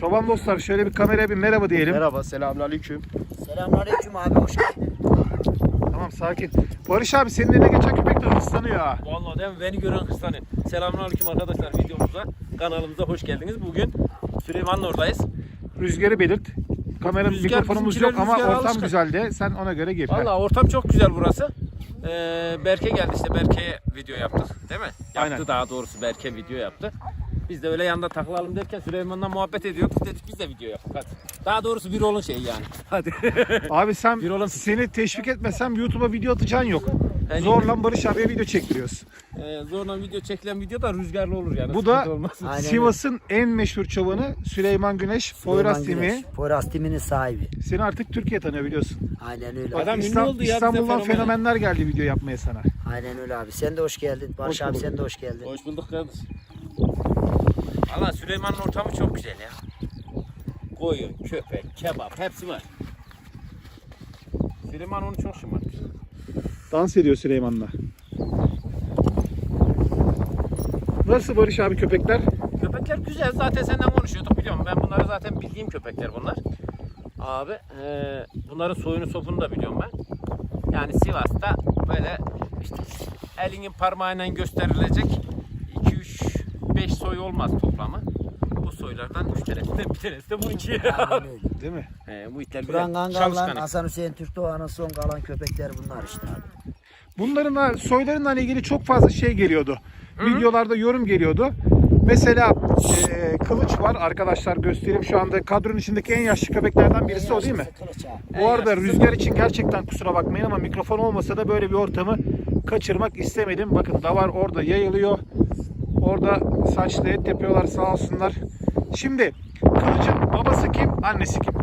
Çoban dostlar şöyle bir kameraya bir merhaba diyelim. Merhaba, selamünaleyküm. Selamünaleyküm abi hoş geldin. Tamam sakin. Barış abi senin eline geçen köpekler hırslanıyor ha. Vallahi değil mi? Beni gören hırslanıyor. Selamünaleyküm arkadaşlar videomuza. Kanalımıza hoş geldiniz. Bugün Süleyman'ın oradayız. Rüzgarı belirt. Kamera Rüzgar, mikrofonumuz yok ama rüzgara ortam alışkın. güzeldi. Sen ona göre gir. Vallahi ortam çok güzel burası. Ee, Berke geldi işte Berke'ye video yaptık değil mi? Yaptı Aynen. daha doğrusu Berke video yaptı. Biz de öyle yanında takılalım derken Süleyman'la muhabbet ediyorduk. Dedik biz de video yapalım hadi. Daha doğrusu bir olun şeyi yani. Hadi. Abi sen Bir olan- seni teşvik etmesem YouTube'a video atacaksın yok. Yani- Zorla Barış abiye video çektiriyoruz. Ee, zorla video çekilen video da rüzgarlı olur yani. Bu da- sıkıntı olmaz. Aynen öyle. Sivas'ın en meşhur çobanı Süleyman Güneş, Poyraz Süleyman Timi. Güneş, Poyraz timinin sahibi. Seni artık Türkiye tanıyor biliyorsun. Aynen öyle. Adam abi. ünlü oldu ya, bize İstanbul'dan fenomen. fenomenler geldi video yapmaya sana. Aynen öyle abi. Sen de hoş geldin. Barış Hoş abi bulduk. sen de hoş geldin. Hoş bulduk kardeş. Valla Süleyman'ın ortamı çok güzel ya. Koyun, köpek, kebap hepsi var. Süleyman onu çok şımartmış. Dans ediyor Süleyman'la. Nasıl Barış abi köpekler? Köpekler güzel zaten senden konuşuyorduk biliyorum. Ben bunları zaten bildiğim köpekler bunlar. Abi eee, bunların soyunu sopunu da biliyorum ben. Yani Sivas'ta böyle işte elinin parmağıyla gösterilecek 2 3 5 soy olmaz toplamı. Bu soylardan 3 tanesi de bir tanesi de bu iki. Aynen öyle. Değil mi? He, bu itler Turan Gangal'dan çalışkan. Hasan Hüseyin Türkdoğan'ın son kalan köpekler bunlar işte abi. Bunların da soylarıyla ilgili çok fazla şey geliyordu. Videolarda yorum geliyordu. Mesela e, kılıç var arkadaşlar göstereyim şu anda kadronun içindeki en yaşlı köpeklerden birisi o değil mi? Bu arada rüzgar için gerçekten kusura bakmayın ama mikrofon olmasa da böyle bir ortamı kaçırmak istemedim. Bakın davar orada yayılıyor. Orada saçlı et yapıyorlar sağ olsunlar. Şimdi kılıcın babası kim, annesi kim?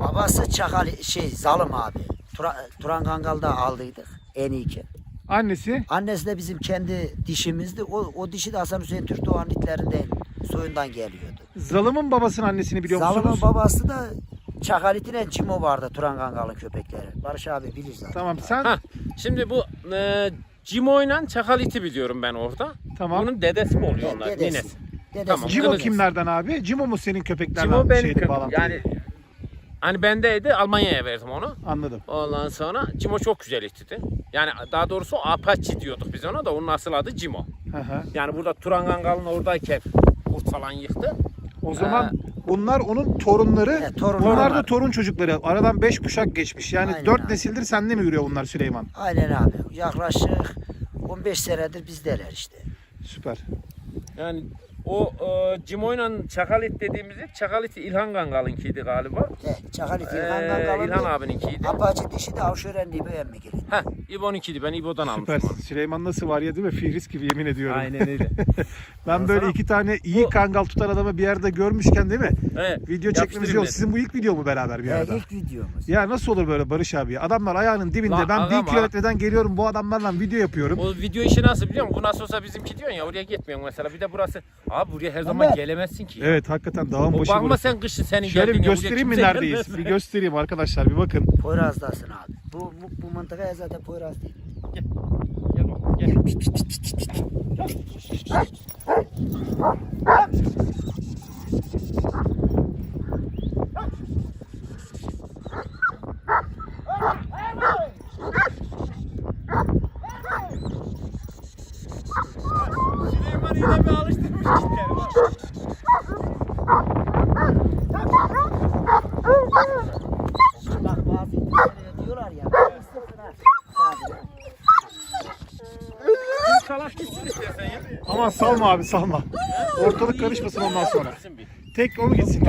Babası Çakal şey Zalım abi. Tura, Turan Gangal'da aldıydık en iyiyken. Annesi Annesi de bizim kendi dişimizdi. O, o dişi de Hasan Hüseyin Türkdoğan itlerinden soyundan geliyordu. Zalım'ın babasının annesini biliyor Zalım'ın musunuz? babası da Çakalit'in Cimo vardı Turan Gangal'ın köpekleri. Barış abi bilir zaten. Tamam sen Ha, şimdi bu e, Cimo ile Çakal iti biliyorum ben orada. Tamam. Bunun dedesi mi oluyor onlar? Dedesi. Ninesi. Dedesi. Tamam. Cimo Kılıç. kimlerden abi? Cimo mu senin köpeklerden Cimo benim şeydi, köpeğim. Yani hani bendeydi Almanya'ya verdim onu. Anladım. Ondan sonra Cimo çok güzel ittiydi. Yani daha doğrusu Apache diyorduk biz ona da onun asıl adı Cimo. Hı hı. Yani burada Turan Gangal'ın oradayken kurt falan yıktı. O zaman bunlar onun torunları. Evet, torunları bunlar da var. torun çocukları. Aradan 5 kuşak geçmiş. Yani Aynen 4 abi. nesildir sende mi yürüyor bunlar Süleyman? Aynen abi. Yaklaşık 15 senedir bizdeler işte. Süper. Yani o e, Cimo ile Çakalit dediğimizi Çakalit İlhan Gangal'ınkiydi galiba. He, Çakalit Ee, İlhan Gangal'ın İlhan bir abininkiydi. Apache dişi de Avşören diye emmi gelin. Heh, İbo'nunkiydi. Ben İbo'dan almıştım. Süper. onu. Süleyman nasıl var ya değil mi? Fihris gibi yemin ediyorum. Aynen öyle. Ben böyle iki tane iyi Bu- kangal tutan adamı bir yerde görmüşken değil mi? Evet, Video çekmemiz yapıştırayım yok. dedim. Sizin bu ilk video mu beraber bir He, arada? ilk videomuz. Ya nasıl olur böyle Barış abi? Adamlar ayağının dibinde. Lan ben ağam, bir kilometreden geliyorum bu adamlarla video yapıyorum. O video işi nasıl biliyor musun? Bu nasıl olsa bizimki diyorsun ya oraya gitmiyorsun mesela. Bir de burası. Abi buraya her zaman Ama- gelemezsin ki. ya. Evet hakikaten dağın O başı bakma burası. sen kışın senin Şöyle bir geldiğin buraya göstereyim mi kimse neredeyiz? gelmez. Bir göstereyim arkadaşlar bir bakın. Poyraz'dasın abi. Bu, bu, bu mıntıkaya zaten Poyraz değil. Gel oğlum, gel. Süleyman yine bir alıştırmış gitleri. Bak bazı ülkelere diyorlar ya. "Isırsın ha." Abi, Bir Çalak gitsin istersen ya. Aman salma abi salma. Ortalık karışmasın ondan sonra. Tek onu gitsin.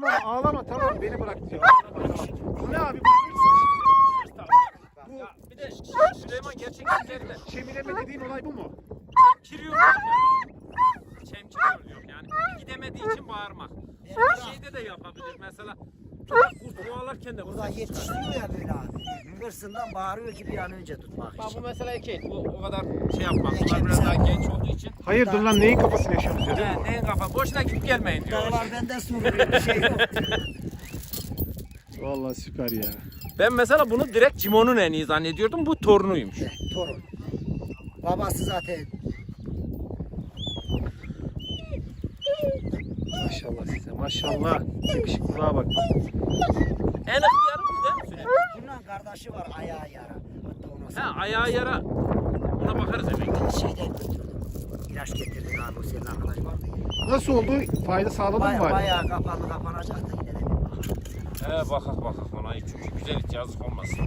Tamam ağlama tamam beni bırak diyor. Bu ne abi? Ya bir de Süleyman gerçekten üzerinde. Çevireme dediğin olay bu mu? Kiriyor. çemkiriyor diyor. Yani gidemediği için bağırmak. Bir şeyde de yapabilir. Mesela kurt kovalarken de Burada yetiştiriyor ya böyle abi. Hırsından bağırıyor ki bir an önce tutmak Bak bu için. mesela erkek. Bu o kadar şey yapmaz. Erkek Bunlar biraz daha genç olduğu için. Hayırdır lan neyin kafasını yaşıyorsunuz ya? değil mi? He, neyin kafa? Boşuna gidip gelmeyin diyor. Dağlar benden soruluyor bir şey yok. Vallahi süper ya. Ben mesela bunu direkt Cimon'un en iyi zannediyordum. Bu torunuymuş. Torun. Babası zaten Maşallah size maşallah. Yakışıklılığa bak. En ihtiyarı bu değil mi Süleyman? bundan kardeşi var ayağı yara. Hatta ona He ayağı yara. Ona bakarız hemen. şeyden götürdüm. İlaç getirdim abi o senin arkadaş vardı ya. Nasıl oldu? Fayda sağladı mı Baya, bari? bayağı kapandı kapanacaktı yine de bir bak. He bakak bakak ona çünkü güzel hiç yazık olmasın.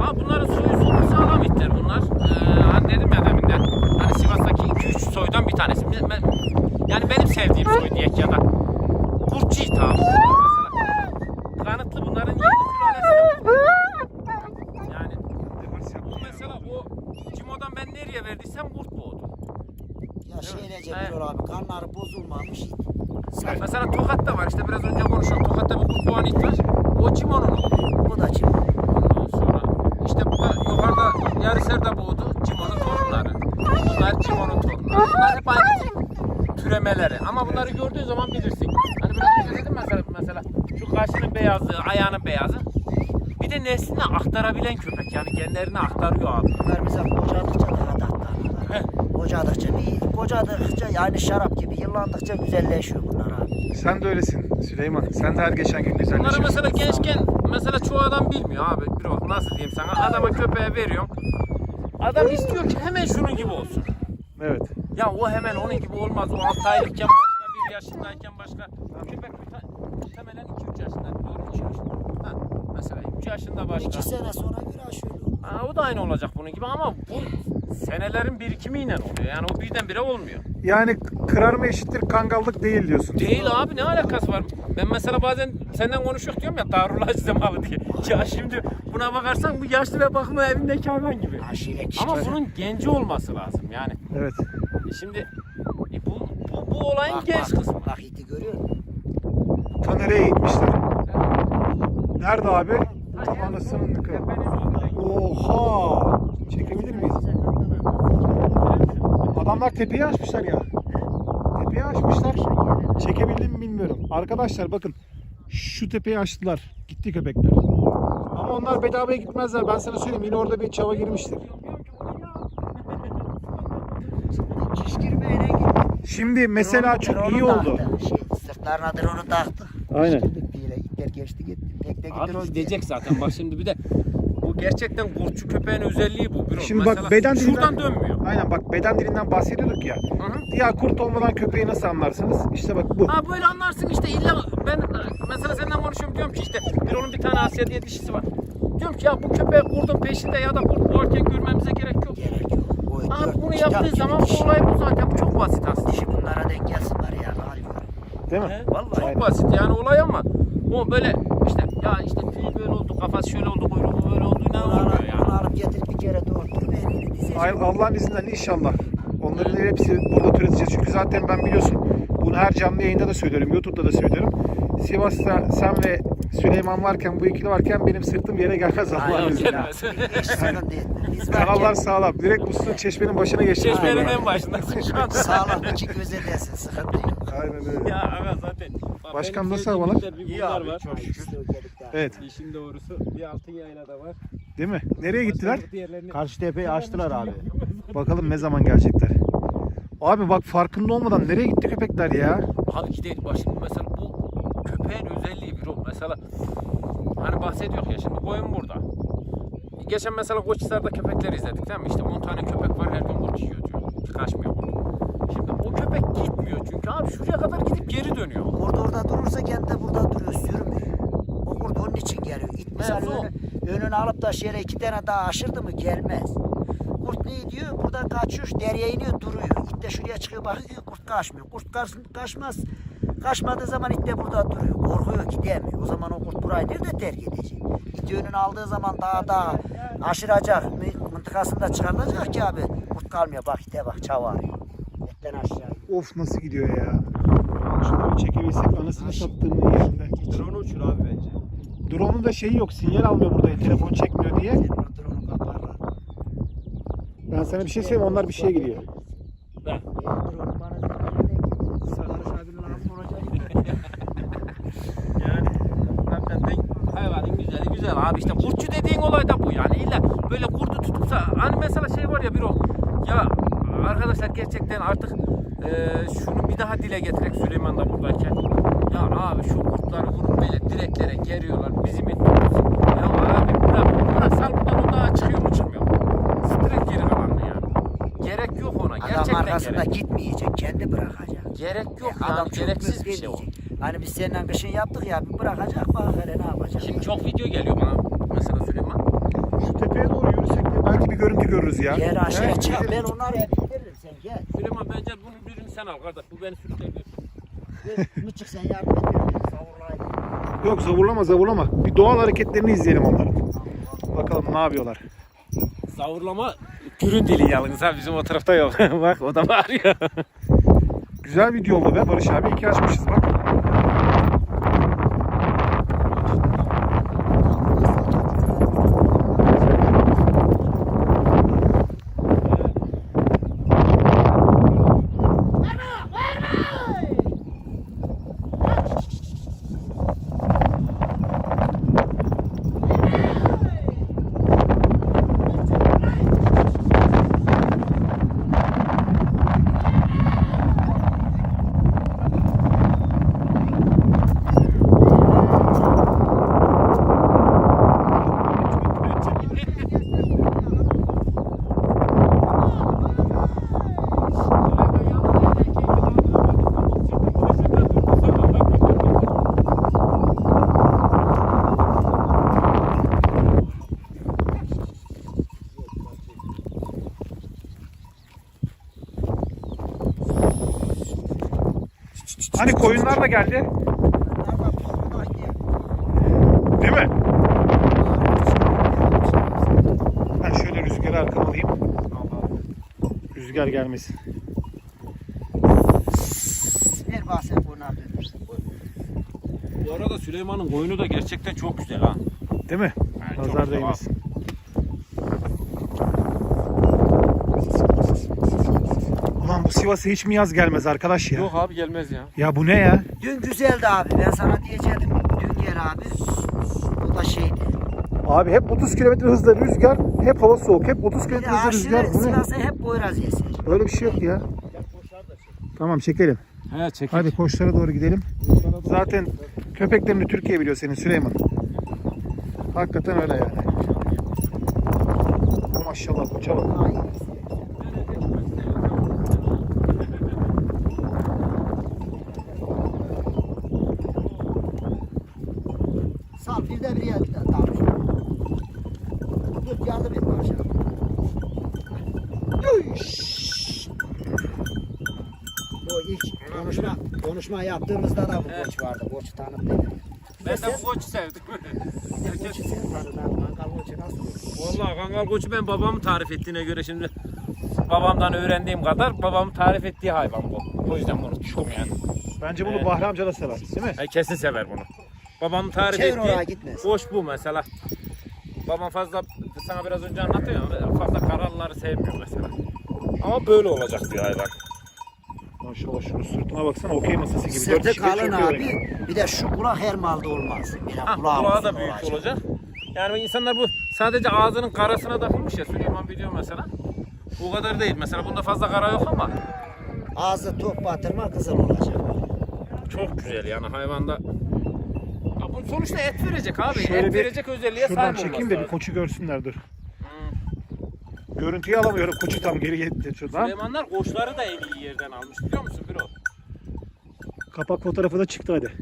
Aa bunların soyu solu sağlam itler bunlar. Ee, hani dedim ya deminden. Hani Sivas'taki 2-3 soydan bir tanesi. Ben- ben- yani benim sevdiğim soy diyek ya da. Kurtçu it abi. Mesela. Kanıtlı bunların yedi sülalesi de bu. Yani bu mesela o Cimo'dan ben nereye verdiysem kurt doğdu. Ya şeylece He. bir abi karnları bozulmamış. Sen, Mesela Tokat'ta var işte biraz önce konuştuk. Tokat'ta bir kurt doğan it var. O Cimo'nun oğlu. bu da çim. Ondan sonra işte bu da yukarıda Yarıser'de boğdu Cimon'un torunları. Bunlar Cimon'un torunları. Bunlar hep aynı tip türemeleri. Ama bunları gördüğün zaman bilirsin. Hani biraz önce dedim mesela, mesela şu kaşının beyazı, ayağının beyazı. Bir de neslini aktarabilen köpek yani genlerini aktarıyor abi. Bunlar bize kocadıkça daha da He. Kocadıkça bir kocadıkça yani şarap gibi yıllandıkça güzelleşiyor bunlar abi. Sen de öylesin Süleyman. Sen de her geçen gün Bunları güzelleşiyorsun. mesela gençken mesela çoğu adam bilmiyor abi. Bir o nasıl diyeyim sana adama köpeğe veriyorsun. Adam istiyor ki hemen şunun gibi olsun. Evet. Ya o hemen onun gibi olmaz. O 6 aylıkken başka, 1 yaşındayken başka. Köpek muhtemelen 2-3 yaşında. Doğru mu? 2 yaşında. Ha, mesela 3 yaşında başka. İki sene sonra bir aşıyor. Ha, o da aynı olacak bunun gibi ama bu senelerin birikimiyle oluyor. Yani o birdenbire olmuyor. Yani kırarma eşittir kangallık değil diyorsun. Değil abi ne alakası var? Ben mesela bazen senden konuşuyor diyorum ya Darullah Zemalı diye. Ya şimdi buna bakarsan bu yaşlı ve bakımlı evindeki hayvan gibi. Aşire Ama bunun genci olması lazım yani. Evet. E Şimdi e bu, bu, bu olayın bak, genç bak, kısmı. Bak iti görüyor musun? Ta nereye gitmişler? Nerede abi? Tam anasının nikahı. Oha! Çekebilir miyiz? Adamlar tepeyi açmışlar ya. Tepeyi açmışlar. Çekebildim mi bilmiyorum. Arkadaşlar bakın. Şu tepeyi açtılar. Gitti köpekler. Ama onlar bedavaya gitmezler. Ben sana söyleyeyim. Yine orada bir çava girmiştir. Şimdi mesela çok iyi oldu. taktı. Şey, sırtlarına dronu taktı. Aynen. Girdik bir yere. İtler geçti gitti. Bekle gitti. Abi gidecek zaten bak şimdi bir de gerçekten kurtçu köpeğin özelliği bu. Bir o. Şimdi bak Mesela beden şuradan dilinden, dönmüyor. aynen bak beden dilinden bahsediyorduk ya. Hı hı. Ya kurt olmadan köpeği nasıl anlarsınız? İşte bak bu. Ha böyle anlarsın işte illa ben mesela senden konuşuyorum diyorum ki işte bir onun bir tane Asya diye dişisi var. Diyorum ki ya bu köpek kurdun peşinde ya da kurt boğarken görmemize gerek yok. Gerek yok. O Abi dört- bunu kitap yaptığı gibi zaman dişi. bu olay bu zaten. Bu çok basit aslında. Dişi bunlara denk gelsin var ya. Galiba. Değil mi? He? Vallahi. Çok basit yani olay ama o böyle işte ya işte tüyü böyle oldu, kafası şöyle oldu, kuyruğu böyle oldu alıp, yani. bunu alıp getirip bir kere Allah'ın izniyle inşallah. Onların hepsi burada türeteceğiz. Çünkü zaten ben biliyorsun bunu her canlı yayında da söylüyorum. YouTube'da da söylüyorum. Sivas'ta sen ve Süleyman varken bu ikili varken benim sırtım yere gelmez Allah'ın izniyle. Gelmez. Hiç sıkıntı değil. Biz Kanallar sağlam. Direkt Musluk Çeşme'nin başına geçti. Çeşmenin en başındasın şu anda. sağlam iki göze değsin. Sıkıntı yok. Aynen öyle. Ya aga zaten. Bak Başkan nasıl havalar? Bir bunlar var. Gelip daha- Evet. İşin doğrusu bir altın yayla da var. Değil mi? Nereye gittiler? Karşı tepeyi açtılar abi. Bakalım ne zaman gelecekler. Abi bak farkında olmadan nereye gitti köpekler ya? Abi gidelim bak şimdi mesela bu köpeğin özelliği bir o. Mesela hani bahsediyor ya şimdi koyun burada. Geçen mesela Koçhisar'da köpekleri izledik değil mi? İşte 10 tane köpek var her gün kurt yiyor diyor. Kaçmıyor. Şimdi o köpek gitmiyor çünkü abi şuraya kadar gidip geri dönüyor. Kurt orada durursa kendi de burada duruyor, sürmüyor. O kurt onun için geliyor. İt önü, önünü alıp da yere iki tane daha aşırdı mı gelmez. Kurt ne diyor? Buradan kaçıyor, deryeye iniyor, duruyor. İt de şuraya çıkıyor, bakıyor, kurt kaçmıyor. Kurt kaç, kaçmaz. Kaçmadığı zaman it de burada duruyor. Korkuyor, gidemiyor. O zaman o kurt burayı nerede terk edecek? İti önüne aldığı zaman daha daha aşıracak, mı- mıntıkasında çıkarılacak ki abi. Kurt kalmıyor, bak ite bak, çavarıyor. Et ipten aşağı. Of nasıl gidiyor ya. Şunu bir çekebilsek anasını sattığımın yerinde. Drone uçur abi bence. Drone'un da şeyi yok. Sinyal almıyor burada. Telefon çekmiyor diye. Ben sana bir şey söyleyeyim. Onlar bir şeye gidiyor. Olacak. Yani hakikaten hayvanın güzeli güzel abi işte kurtçu dediğin olay da bu yani illa böyle kurdu tutupsa hani mesela şey var ya bir o ya arkadaşlar gerçekten artık e, şunu bir daha dile getirek Süleyman da buradayken ya abi şu kurtları vurup böyle direklere geriyorlar bizim ettiğimiz ya abi bırak bırak sal buradan o daha çıkıyor mu çıkmıyor mu? Stret geri kalandı yani gerek yok ona Adam gerçekten arkasında gerek gitmeyecek, kendi bırakacak. gerek yok Ya yani adam çok gereksiz bir şey o. Hani biz seninle kışın yaptık ya bir bırakacak bak hele ne yapacak. Şimdi çok video geliyor bana mesela Süleyman. Şu tepeye doğru yürüsek de belki bir görüntü görürüz ya. Gel aşağıya Evet, çık ben onları hep indiririm sen gel. Süleyman bence bunun birini sen al kardeş. Bu beni sürükler Mıçık sen yardım et. Savurlayın. Yok zavurlama zavurlama. Bir doğal hareketlerini izleyelim onların. Bakalım ne yapıyorlar. Savurlama gürün dili yalnız ha bizim o tarafta yok. Bak o da bağırıyor. Güzel video oldu be Barış abi. İyi ki açmışız bak. Koyunlar da geldi. Değil mi? Ben şöyle rüzgarı arkama alayım. Rüzgar gelmesin. Ver bahset bunu abi. Bu arada Süleyman'ın koyunu da gerçekten çok güzel ha. Değil mi? Yani çok Nazar güzel değmesin. Ulan bu Sivas'a hiç mi yaz gelmez arkadaş ya? Yok abi gelmez ya. Ya bu ne ya? Dün güzeldi abi ben sana diyecektim. Dün gel abi. Bu da şeydi. Abi hep 30 km hızla rüzgar, hep hava soğuk, hep 30 km Bir de hızla rüzgar. aşırı Bu ne? Sivas'a hep boyraz yesin. Böyle bir şey yok ya. Tamam çekelim. He çekil. Hadi koçlara doğru gidelim. Zaten köpeklerini Türkiye biliyor senin Süleyman. Hakikaten öyle yani. Maşallah koça bak. Sal bir de bir yer dalmış. Dur yardım et. Yuş! Bu ilk konuşma, konuşma yaptığımızda da bu koç vardı. Koç tanıttı. Ben de bu koçu sevdim. De koçu abi. Mangal koçu nasıl? Vallahi kangal koçu ben babamın tarif ettiğine göre şimdi babamdan öğrendiğim kadar babamın tarif ettiği hayvan bu. O yüzden bunu tuttum yani. Bence bunu Evet. Bahri amca da sever değil mi? E, kesin sever bunu. Babamın tarif Çevir oraya gitmez. koç bu mesela. Babam fazla sana biraz önce anlatıyor ya fazla kararları sevmiyor mesela. Ama böyle olacak diyor hayvan. Maşallah şunun sırtına baksana okey masası gibi. Dört Sırtı kalın abi. yani. Bir de şu kulak her malda olmaz. Bir de Ha, kulağı, da büyük olacak. Yani insanlar bu sadece ağzının karasına takılmış ya Süleyman biliyor mesela. O kadar değil. Mesela bunda fazla kara yok ama Ağzı top batırma kızıl olacak. çok güzel yani hayvanda. Sonuçta et verecek abi. Şöyle et bir verecek özelliğe Şuradan sahip çekeyim olması de bir lazım. koçu görsünler dur. Görüntüyü alamıyorum. Koçu tam geri gitti şuradan. Süleymanlar koçları da en iyi yerden almış biliyor musun Biro? Kapak fotoğrafı da çıktı hadi.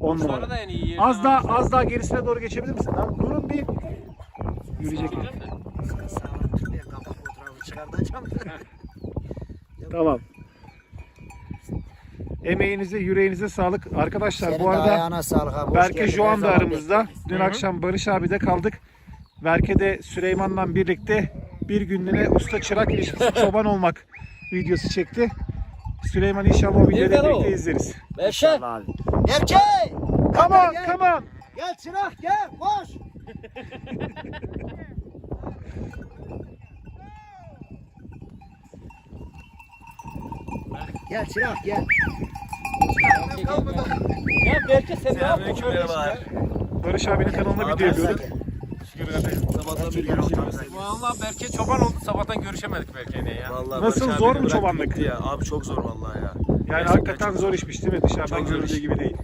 10 Koçları numara. da en iyi yerden Az daha almış. az daha gerisine doğru geçebilir misin? Lan durun bir. Yürüyecek. Tut bir kapak fotoğrafı çıkartacağım. Tamam. Emeğinize, yüreğinize sağlık. Arkadaşlar Senin bu arada sağlık Berke geldin, Joan her da zaman aramızda. Dün Hı hı. akşam Barış abi de kaldık. Berke de Süleyman'la birlikte bir günlüğüne usta çırak ilişkisi çoban olmak videosu çekti. Süleyman inşallah o videoyu birlikte izleriz. Berke. İnşallah abi. Berke! Come on, come on. Gel çırak gel koş. gel çırak gel. Ya Berke sen ne yapıyorsun? merhabalar. Barış abinin kanalına video yapıyorum. Sabahtan beri görüşemiyoruz. Valla Berke çoban oldu sabahtan görüşemedik Berke'yle ya. Vallahi Nasıl, Barış zor mu bıraktı çobanlık? gitti Ya. Abi çok zor vallahi ya. Yani Gerçekten hakikaten çok zor işmiş değil mi? Dışarıdan Çok zor görüldüğü iş. gibi değil.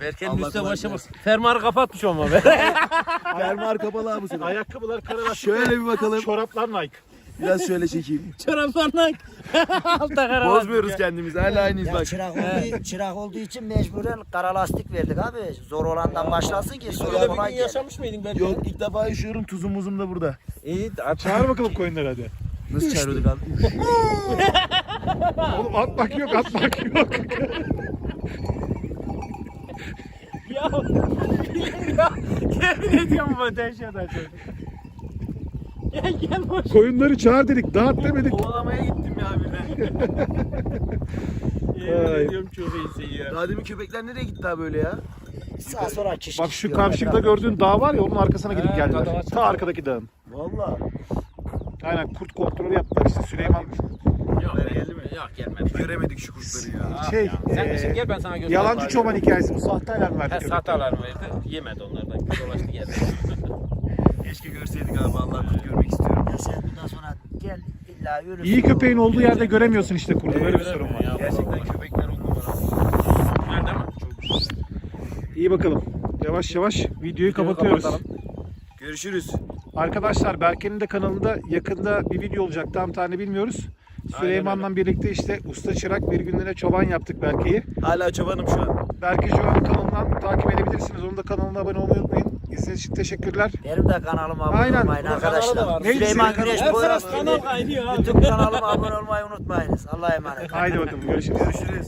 Berke'nin Allah üstte kolaylık başımız. Fermuarı kapatmış ama be. Fermuar kapalı abi senin. Ayakkabılar kara. Şöyle bir bakalım. Çoraplar Nike. Biraz şöyle çekeyim. Çoraplarla altta kara Bozmuyoruz kendimizi. Hala aynıyız Ya bak. çırak olduğu, çırak olduğu için mecburen kara lastik verdik abi. Zor olandan başlasın ki sonra Öyle bir gün kolay yaşamış mıydın Berke? Yok ilk defa yaşıyorum. Tuzum muzum da burada. İyi. Çağır bakalım koyunları hadi. Nasıl çağırıyorduk abi? Oğlum atmak yok atmak yok. Ya. ya. Yemin ediyorum bu dehşet açıyor. Gel gel boş. Koyunları çağır dedik dağıt demedik. Kovalamaya gittim ya birden. Yemin Ay. ediyorum çok iyisin ya. Daha demin köpekler nereye gitti abi böyle ya? Sağa sola kişi Bak şu karşıda gördüğün dağ var ya onun arkasına gidip He, geldiler. Ta arkadaki dağın. Vallahi. Aynen kurt kontrolü yaptılar işte Süleyman. Yok, geldi mi? Yok gelmedi. Göremedik şu kuşları ya. Şey, ya. Sen şimdi gel ben sana göstereyim. Yalancı çoban hikayesi bu sahte alarm verdi. He köpek. saat alarmı verdi. Yemedi onlardan. Dolaştı geldi. Keşke görseydik abi. Allah kurt görmek istiyorum. Ya sen bundan sonra gel illa yürü. İyi köpeğin olduğu yerde göremiyorsun işte kurdu. Böyle bir sorun var. Gerçekten köpekler on numara. Güzel değil mi? Çok güzel. İyi bakalım. Yavaş yavaş videoyu kapatıyoruz. kapatalım. Görüşürüz. Arkadaşlar Berke'nin de kanalında yakında bir video olacak. Tam tane bilmiyoruz. Süleyman'la birlikte işte usta çırak bir günlüğüne çoban yaptık Berke'yi. Hala çobanım şu an. Berke Joğan'ın kanalından takip edebilirsiniz. Onun da kanalına abone olmayı unutmayın. İzlediğiniz için teşekkürler. Benim de kanalıma abone Aynen. olmayın Bunun arkadaşlar. Neydi Süleyman senin Güneş kanalın? Boyraz kanal kaynıyor abi. YouTube kanalıma abone olmayı unutmayınız. Allah'a emanet. Haydi bakalım görüşürüz. Görüşürüz.